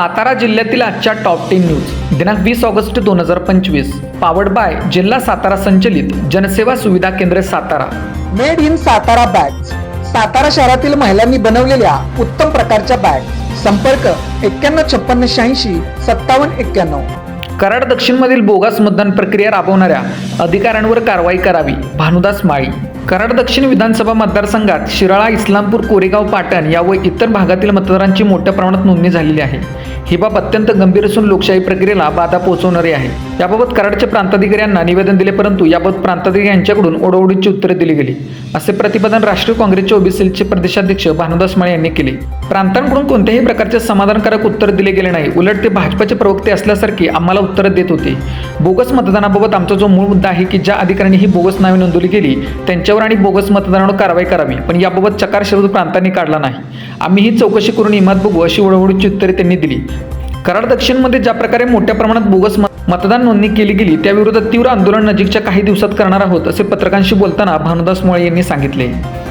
सातारा जिल्ह्यातील आजच्या top ten news दिनांक वीस ऑगस्ट दोन हजार पंचवीस. पावड बाय जिल्हा सातारा संचलित जनसेवा सुविधा केंद्र Satara. Made in Satara bags Satara शहरातील महिलांनी बनवलेल्या उत्तम प्रकारच्या बॅग संपर्क एक्क्याण्णव छप्पन्न शहाऐंशी सत्तावन्न एक्क्याण्णव. कराड दक्षिणमधील बोगस मतदान प्रक्रिया राबवणाऱ्या अधिकाऱ्यांवर कारवाई करावी. भानुदास माळी. कराड दक्षिण विधानसभा मतदारसंघात शिराळा इस्लामपूर कोरेगाव पाटण या व इतर भागातील मतदारांची मोठ्या प्रमाणात नोंदणी झालेली आहे. ही बाब अत्यंत गंभीर असून लोकशाही प्रक्रियेला बाधा पोहोचवणारी आहे. याबाबत कराडच्या प्रांताधिकारी यांना निवेदन दिले परंतु याबाबत प्रांताधिकारी यांच्याकडून ओढवडीची उत्तरे दिली गेली. असे प्रतिपादन राष्ट्रीय काँग्रेसचे ओबीसीचे प्रदेशाध्यक्ष भानुदास माळे यांनी केले. प्रांतांकडून कोणत्याही प्रकारचे समाधानकारक उत्तर दिले गेले नाही. उलट ते भाजपचे प्रवक्ते असल्यासारखी आम्हाला उत्तर देत होते. बोगस मतदानाबाबत आमचा जो मूळ मुद्दा आहे की ज्या अधिकाऱ्यांनी ही बोगस नावे नोंदवली गेली त्यांच्यावर आणि बोगस मतदानावर कारवाई करावी पण याबाबत चकार शब्द प्रांतांनी काढला नाही. आम्ही ही चौकशी करून इमात बघू अशी ओढवडीची उत्तरे त्यांनी दिली. कराड दक्षिणमध्ये ज्या प्रकारे मोठ्या प्रमाणात बोगस मतदान नोंदणी केली गेली त्याविरोधात तीव्र आंदोलन नजीकच्या काही दिवसात करणार आहोत असे पत्रकारांशी बोलताना भानुदास मोळे यांनी सांगितले.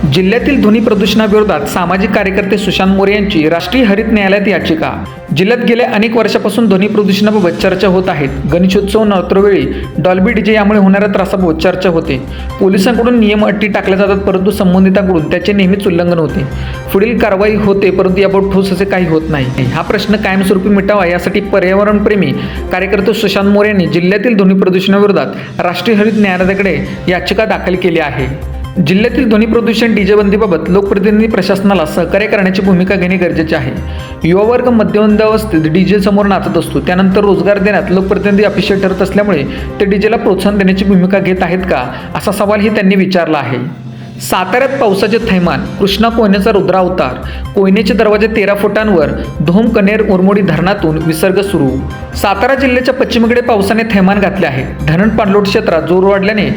जिल्ह्यातील ध्वनी प्रदूषणाविरोधात सामाजिक कार्यकर्ते सुशांत मोरे यांची राष्ट्रीय हरित न्यायालयात याचिका. जिल्ह्यात गेल्या अनेक वर्षापासून ध्वनी प्रदूषणाबाबत चर्चा होत आहेत. गणेशोत्सव नवत्रवेळी डॉल्बी डीजे यामुळे होणाऱ्या त्रासाबाबत चर्चा होते. पोलिसांकडून नियम अटी टाकल्या जातात परंतु संबंधितांकडून त्याचे नेहमीच उल्लंघन होते. पुढील कारवाई होते परंतु याबाबत ठोस असे काही होत नाही. हा प्रश्न कायमस्वरूपी मिटावा यासाठी पर्यावरणप्रेमी कार्यकर्ते सुशांत मोरे यांनी जिल्ह्यातील ध्वनी प्रदूषणाविरोधात राष्ट्रीय हरित न्यायालयाकडे याचिका दाखल केली आहे. जिल्ह्यातील ध्वनी प्रदूषण डीजे बंदीबाबत लोकप्रतिनिधी प्रशासनाला सहकार्य करण्याची भूमिका घेणे गरजेचे आहे. युवा वर्ग मध्यमंद अवस्थेत डीजे समोर नाचत असतो. त्यानंतर रोजगार देण्यात लोकप्रतिनिधी अपेक्षित ठरत असल्यामुळे ते डीजेला प्रोत्साहन देण्याची भूमिका घेत आहेत का? असा सवालही त्यांनी विचारला आहे. साताऱ्यात पावसाचे थैमान कृष्णा कोयनेचा रुद्रावतार कोयनेचे दरवाजे तेरा फुटांवर धोम कनेर उरमोडी धरणातून विसर्ग सुरू. सातारा जिल्ह्याच्या पश्चिमेकडे पावसाने थैमान घातले आहे. धरण पाणलोट क्षेत्रात जोर वाढल्याने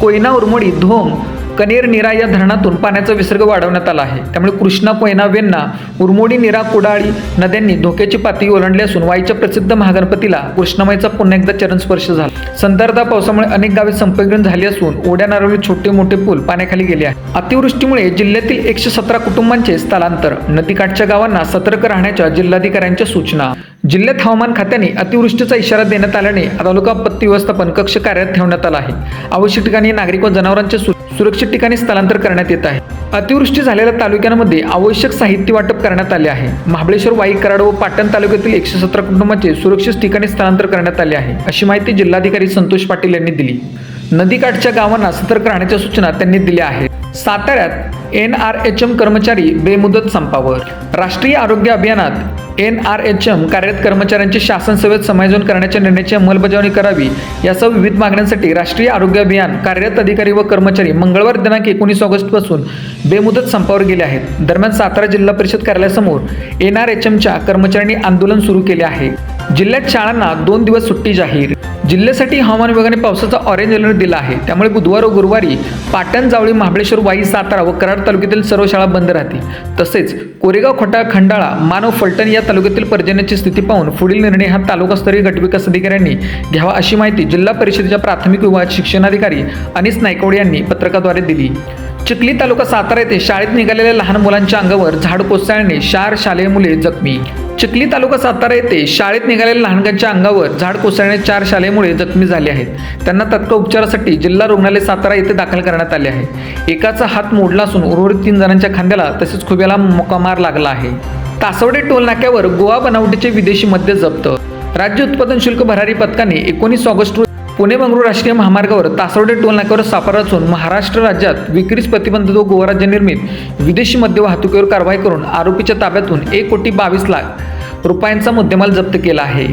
कोयना उरमोडी धोम कनेर निरा या धरणातून पाण्याचा विसर्ग वाढवण्यात आला आहे. त्यामुळे कृष्णा कोयना वेन्ना उरमोडी निरा कुडाळी नद्यांनी धोक्याची पातळी ओलांडली असून वाईच्या प्रसिद्ध महागणपतीला कृष्णामाईचा पुन्हा एकदा चरण स्पर्श झाला. संततधार पावसामुळे अनेक गावे संपर्कहीन झाली असून ओढ्या नारळी छोटे मोठे पूल पाण्याखाली गेले आहेत. अतिवृष्टीमुळे जिल्ह्यातील एकशे सतरा कुटुंबांचे स्थलांतर नदीकाठच्या गावांना सतर्क राहण्याच्या जिल्हाधिकाऱ्यांच्या सूचना. जिल्ह्यात हवामान खात्याने अतिवृष्टीचा इशारा देण्यात आल्याने तालुका आपत्ती व्यवस्थापन कक्ष कार्यात ठेवण्यात आला आहे. आवश्यक ठिकाणी नागरिक व जनावरांच्या सूचना सुरक्षित ठिकाणी स्थलांतर करण्यात येत आहे. अतिवृष्टी झालेल्या तालुक्यांमध्ये आवश्यक साहित्य वाटप करण्यात आले आहे. महाबळेश्वर वाई कराड व पाटण तालुक्यातील एकशे सतरा कुटुंबांचे सुरक्षित ठिकाणी स्थलांतर करण्यात आले आहे. अशी माहिती जिल्हाधिकारी संतोष पाटील यांनी दिली. नदीकाठच्या गावांना सतर्क राहण्याच्या सूचना त्यांनी दिल्या आहेत. साताऱ्यात एन आर एच एम कर्मचारी बेमुदत संपावर. राष्ट्रीय आरोग्य अभियानात एन आर एच एम कार्यरत कर्मचाऱ्यांची शासन सेवेत समायोजन करण्याच्या निर्णयाची अंमलबजावणी करावी यासह विविध मागण्यांसाठी राष्ट्रीय आरोग्य अभियान कार्यरत अधिकारी व कर्मचारी मंगळवार दिनांक एकोणीस ऑगस्टपासून बेमुदत संपावर गेले आहेत. दरम्यान सातारा जिल्हा परिषद कार्यालयासमोर एन आर एच एमच्या कर्मचाऱ्यांनी आंदोलन सुरू केले आहे. जिल्ह्यात शाळांना दोन दिवस सुट्टी जाहीर. जिल्ह्यासाठी हवामान विभागाने पावसाचा ऑरेंज अलर्ट दिला आहे. त्यामुळे बुधवार व गुरुवारी पाटण जावळी महाबळेश्वर वाई सातारा व कराड तालुक्यातील सर्व शाळा बंद राहतील. तसेच कोरेगाव खोटा खंडाळा मानव फलटण या तालुक्यातील पर्जन्याची स्थिती पाहून पुढील निर्णय हा तालुकास्तरीय गटविकास अधिकाऱ्यांनी घ्यावा अशी माहिती जिल्हा परिषदेच्या प्राथमिक विभागात शिक्षणाधिकारी अनिस नायकवडे यांनी पत्रकाद्वारे दिली. चिखली तालुका सातारा येथे शाळेत निघालेल्या लहान मुलांच्या अंगावर झाड कोसळल्याने चार शालेय मुले जखमी. चिखली तालुका सातारा येथे शाळेत निघालेल्या लहानग्यांच्या अंगावर झाड कोसळण्याच्या चार शालेमुळे जखमी झाले आहेत. त्यांना तत्काळ उपचारासाठी जिल्हा रुग्णालय सातारा येथे दाखल करण्यात आले आहे. एकाचा हात मोडला असून उर्वरित तीन जणांच्या खांद्याला तसेच खुब्याला मोकामार लागला आहे. तासवडे टोल नाक्यावर गोवा बनावटीचे विदेशी मद्य जप्त. राज्य उत्पादन शुल्क भरारी पथकाने एकोणीस ऑगस्ट पुणे बंगळूर राष्ट्रीय महामार्गावर तासवडे टोल नाक्यावर असून महाराष्ट्र राज्यात विक्रीस प्रतिबंध व गोवा राज्य निर्मित विदेशी मद्य वाहतुकीवर कारवाई करून आरोपीच्या ताब्यातून एक कोटी बावीस लाख रुपयांचा मुद्देमाल जप्त केला आहे.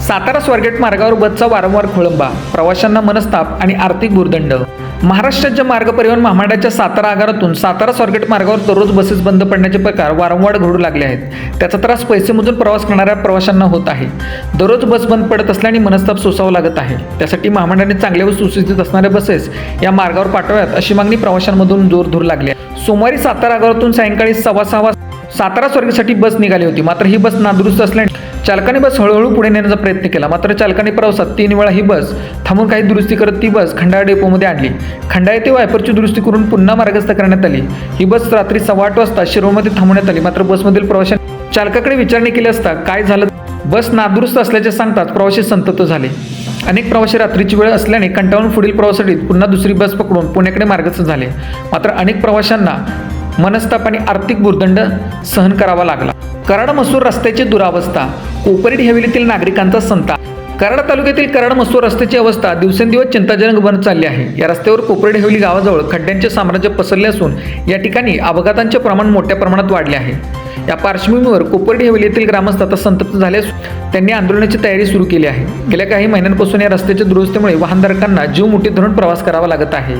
सातारा स्वारगेट मार्गावर बसचा वारंवार खोळंबा प्रवाशांना मनस्ताप आणि आर्थिक भूर्दंड महाराष्ट्राच्या मार्ग परिवहन महामंडळाच्या सातारा आगारातून सातारा स्वारगेट मार्गावर दररोज बसेस बंद पडण्याचे प्रकार वारंवार घडू लागले आहेत. त्याचा त्रास पैसे मोजून प्रवास करणाऱ्या प्रवाशांना होत आहे. दररोज बस बंद पडत असल्याने मनस्ताप सोसावं लागत आहे. त्यासाठी महामंडळाने चांगल्या व सुसज्जित असणाऱ्या बसेस या मार्गावर पाठवाव्यात अशी मागणी प्रवाशांमधून जोर धूर लागली आहे. सोमवारी सातारा आगारातून सायंकाळी सव्वा सहा सातारा स्वर्गीसाठी बस निघाली होती. मात्र ही बस नादुरुस्त असल्याने चालकाने बस हळूहळू पुढे नेण्याचा प्रयत्न केला. मात्र चालकाने प्रवासात तीन वेळा ही बस थांबून काही दुरुस्ती करत ती बस खंडाळा डेपोमध्ये आणली. खंडाळा येथे वायपरची दुरुस्ती करून पुन्हा मार्गस्थ करण्यात आली. ही बस रात्री सव्वा आठ वाजता शिरोमध्ये थांबवण्यात आली. मात्र बसमधील प्रवाशांनी चालकाकडे विचारणी केली असता काय झालं? बस नादुरुस्त असल्याचे सांगतात प्रवासी संतप्त झाले. अनेक प्रवासी रात्रीची वेळ असल्याने कंटाळून पुढील प्रवासासाठी पुन्हा दुसरी बस पकडून पुण्याकडे मार्गस्थ झाले. मात्र अनेक प्रवाशांना मनस्ताप आणि आर्थिक भूर्दंड सहन करावा लागला. कराड मसूर रस्त्याची दुरावस्था कोपरेड हवेलीतील नागरिकांचा संताप. कराड तालुक्यातील कराड मसूर रस्त्याची अवस्था दिवसेंदिवस चिंताजनक बनत चालली आहे. या रस्त्यावर कोपरेड हवेली गावाजवळ खड्ड्यांचे साम्राज्य पसरले असून या ठिकाणी अपघातांचे प्रमाण मोठ्या प्रमाणात वाढले आहे. या पार्श्वभूमीवर कोपर्डी हवेली येथील ग्रामस्थ आता संतप्त झाले असून त्यांनी आंदोलनाची तयारी सुरू केली आहे. गेल्या काही महिन्यांपासून या रस्त्याच्या दुरुस्तीमुळे वाहनधारकांना जीव मुठीत धरून प्रवास करावा लागत आहे.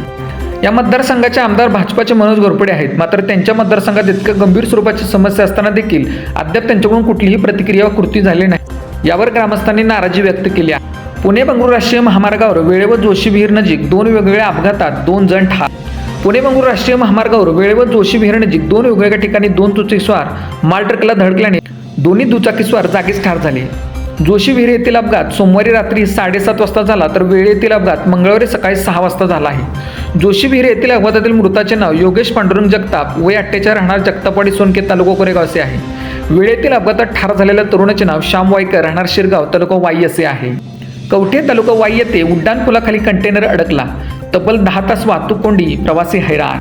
या मतदारसंघाचे आमदार भाजपाचे मनोज घोरपडे आहेत. मात्र त्यांच्या मतदारसंघात इतक्या गंभीर स्वरूपाची समस्या असताना देखील अद्याप त्यांच्याकडून कुठलीही प्रतिक्रिया व कृती झाली नाही. यावर ग्रामस्थांनी नाराजी व्यक्त केली आहे. पुणे बंगळूर राष्ट्रीय महामार्गावर वेळेवर जोशी विहीर नजीक दोन वेगवेगळ्या अपघातात दोन जण ठार. पुणे बंगळूर राष्ट्रीय महामार्गावर वेळेवर जोशी विहीर नजीक दोन वेगवेगळ्या ठिकाणी दोन दुचाकीस्वार माल ट्रकला धडकल्याने दोन्ही दुचाकीस्वार जागीच ठार झाले. जोशीविहीर येथील अपघात सोमवारी रात्री साडेसात वाजता झाला तर वेळ येथील अपघात मंगळवारी सकाळी सहा वाजता झाला आहे. जोशी येथील अपघातातील मृताचे नाव योगेश पांडुरंग जगताप वय अठ्ठेचाळ राहणार जगतापवाडी सोनके तालुका कोरेगाव असे आहे वेळेतील अपघातात ठार झालेल्या तरुणाचे नाव श्याम वाईकर राहणार शिरगाव तालुका वाई असे आहे. कवठे तालुका वाई येथे उड्डाण पुलाखाली कंटेनर अडकला. तब्बल दहा तास वाहतूक कोंडी प्रवासी हैराण.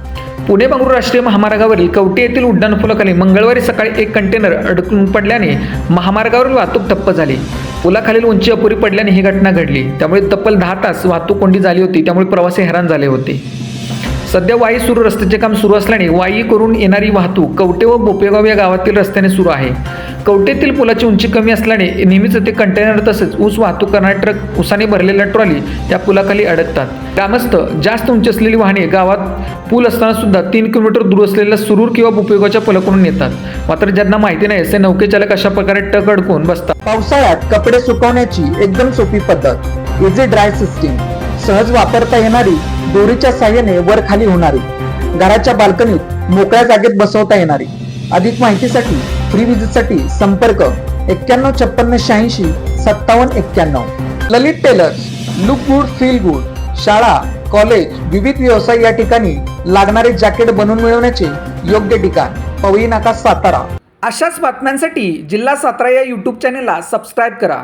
पुणे बंगळूर राष्ट्रीय महामार्गावरील कवटे येथील उड्डाणपुलाखाली मंगळवारी सकाळी एक कंटेनर अडकून पडल्याने महामार्गावरील वाहतूक ठप्प झाली. पुलाखालील उंची अपुरी पडल्याने ही घटना घडली. त्यामुळे तब्बल दहा तास वाहतूक कोंडी झाली होती. त्यामुळे प्रवासी हैराण झाले होते. सध्या वाई सुरू रस्त्याचे काम सुरू असल्याने वाई करून येणारी वाहतूक कवटे व बोपेगाव या गावातील रस्त्याने सुरू आहे. कवटेतील पुलाची उंची कमी असल्याने नेहमीच ते कंटेनर तसेच ऊस वाहतूक करणारे ट्रक उसाने भरलेल्या ट्रॉली या पुलाखाली अडकतात. ग्रामस्थ जास्त उंची असलेली वाहने गावात पूल असताना सुद्धा तीन किलोमीटर दूर असलेल्या सुरूर किंवा उपयोगाच्या पुलाकडून येतात मात्र ज्यांना माहिती नाही असे नौके चालक अशा प्रकारे टक अडकून बसतात. पावसाळ्यात कपडे सुकवण्याची एकदम सोपी पद्धत. इझी ड्राय सिस्टीम सहज वापरता येणारी दोरीच्या साह्याने वर खाली होणारी. घराच्या बाल्कनीत मोकळ्या जागेत बसवता येणारी. अधिक माहितीसाठी फ्री विजिटसाठी संपर्क एक्क्याण्णव छप्पन्न शहाऐंशी सत्तावन्न एक्क्याण्णव. Lalit tailors look good feel good शाळा कॉलेज विविध व्यवसाय या ठिकाणी लागणारे जॅकेट बनवून मिळवण्याचे योग्य ठिकाण. पवई नाका सातारा. अशाच बातम्यांसाठी जिल्हा सातारा या यूट्यूब चॅनेलला सबस्क्राईब करा.